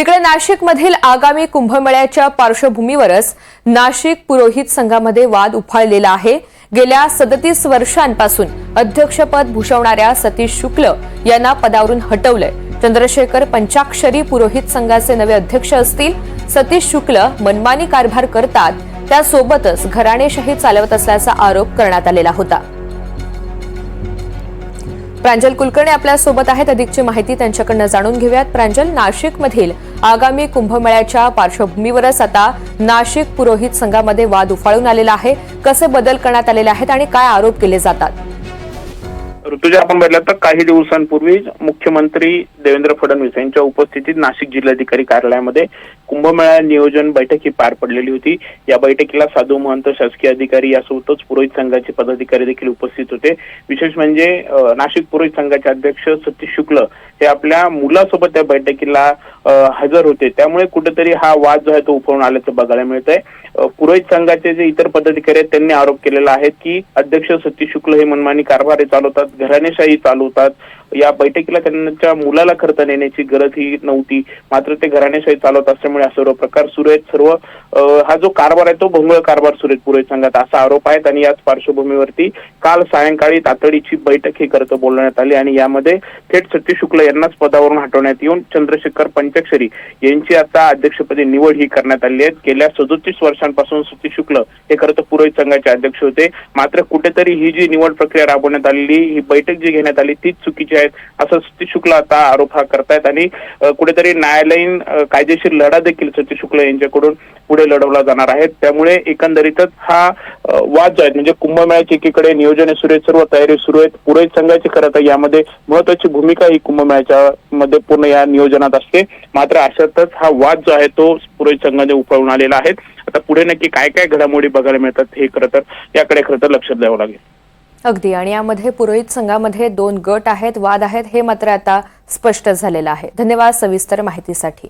तिकडे नाशिकमधील आगामी कुंभमेळ्याच्या पार्श्वभूमीवरच नाशिक पुरोहित संघामध्ये वाद उफाळलेला आहे. गेल्या सदतीस वर्षांपासून अध्यक्षपद भूषवणाऱ्या सतीश शुक्ल यांना पदावरून हटवलंय. चंद्रशेखर पंचाक्षरी पुरोहित संघाचे नवे अध्यक्ष असतील. सतीश शुक्ल मनमानी कारभार करतात. त्यासोबतच घराणेशाही चालवत असल्याचा आरोप करण्यात आलेला होता. प्रांजल कुलकर्णी आपल्यासोबत आहेत. अधिकची माहिती त्यांच्याकडनं जाणून घेऊयात. प्रांजल नाशिकमधील आगामी कुंभमेळ्याच्या पार्श्वभूमीवरच आता नाशिक पुरोहित संघामध्ये वाद उफाळून आलेला आहे. कसे बदल करण्यात आलेले आहेत आणि काय आरोप केले जातात? ऋतुजा आपण बघितलं तर काही दिवसांपूर्वी मुख्यमंत्री देवेंद्र फडणवीस यांच्या उपस्थितीत नाशिक जिल्हाधिकारी कार्यालयामध्ये कुंभमेळा नियोजन बैठक ही पार पडलेली होती. या बैठकीला साधू महंत शासकीय अधिकारी यासोबतच पुरोहित संघाचे पदाधिकारी देखील उपस्थित होते. विशेष म्हणजे नाशिक पुरोहित संघाचे अध्यक्ष सतीश शुक्ल हे आपल्या मुलासोबत त्या बैठकीला हजर होते. त्यामुळे कुठेतरी हा वाद जो आहे तो उफळून आल्याचं बघायला मिळत आहे पुरोहित संघाचे जे इतर पदाधिकारी आहेत त्यांनी आरोप केलेला आहे की अध्यक्ष सतीश शुक्ल हे मनमानी कारभार चालवतात. घराणेशाही चालवतात. या बैठकीला त्यांच्या मुलाला खर्च नेण्याची गरज ही नव्हती. मात्र ते घराण्याशाही चालवत असल्यामुळे हा सर्व प्रकार सुरू आहेत. सर्व हा जो कारभार आहे तो भोंगळ कारभार सुरू आहेत पुरोहित संघात असा आरोप आहेत आणि याच पार्श्वभूमीवरती काल सायंकाळी तातडीची बैठक ही करत बोलवण्यात आली आणि यामध्ये थेट सतीश शुक्ल यांनाच पदावरून हटवण्यात येऊन चंद्रशेखर पंचाक्षरी यांची आता अध्यक्षपदी निवड ही करण्यात आली आहे. गेल्या सदोतीस वर्षांपासून सतीश शुक्ल हे खरं तर पुरोहित संघाचे अध्यक्ष होते. मात्र कुठेतरी ही जी निवड प्रक्रिया राबवण्यात आलेली ही बैठक जी घेण्यात आली तीच चुकीची आहेत. असं सती शुक्ल आता आरोप हा करतायत आणि कुठेतरी न्यायालयीन कायदेशीर लढा देखील सती शुक्ल यांच्याकडून पुढे लढवला जाणार आहे. त्यामुळे एकंदरीतच हा वाद जो आहे म्हणजे कुंभमेळ्याची एकीकडे नियोजन सुरू आहेत सर्व तयारी सुरू आहेत. पुरोहित संघाची खरं तर यामध्ये महत्वाची भूमिका ही कुंभमेळ्याच्या मध्ये पूर्ण या नियोजनात असते. मात्र अशातच हा वाद जो आहे तो पुरोहित संघाने उफळून आलेला आहे. आता पुढे नक्की काय काय घडामोडी बघायला मिळतात हे खरं तर याकडे खरं तर लक्ष द्यावं लागेल. अगदी. आणि यामध्ये पुरोहित संघामध्ये दोन गट आहेत वाद आहेत हे मात्र आता स्पष्ट झालेलं आहे. धन्यवाद सविस्तर माहितीसाठी.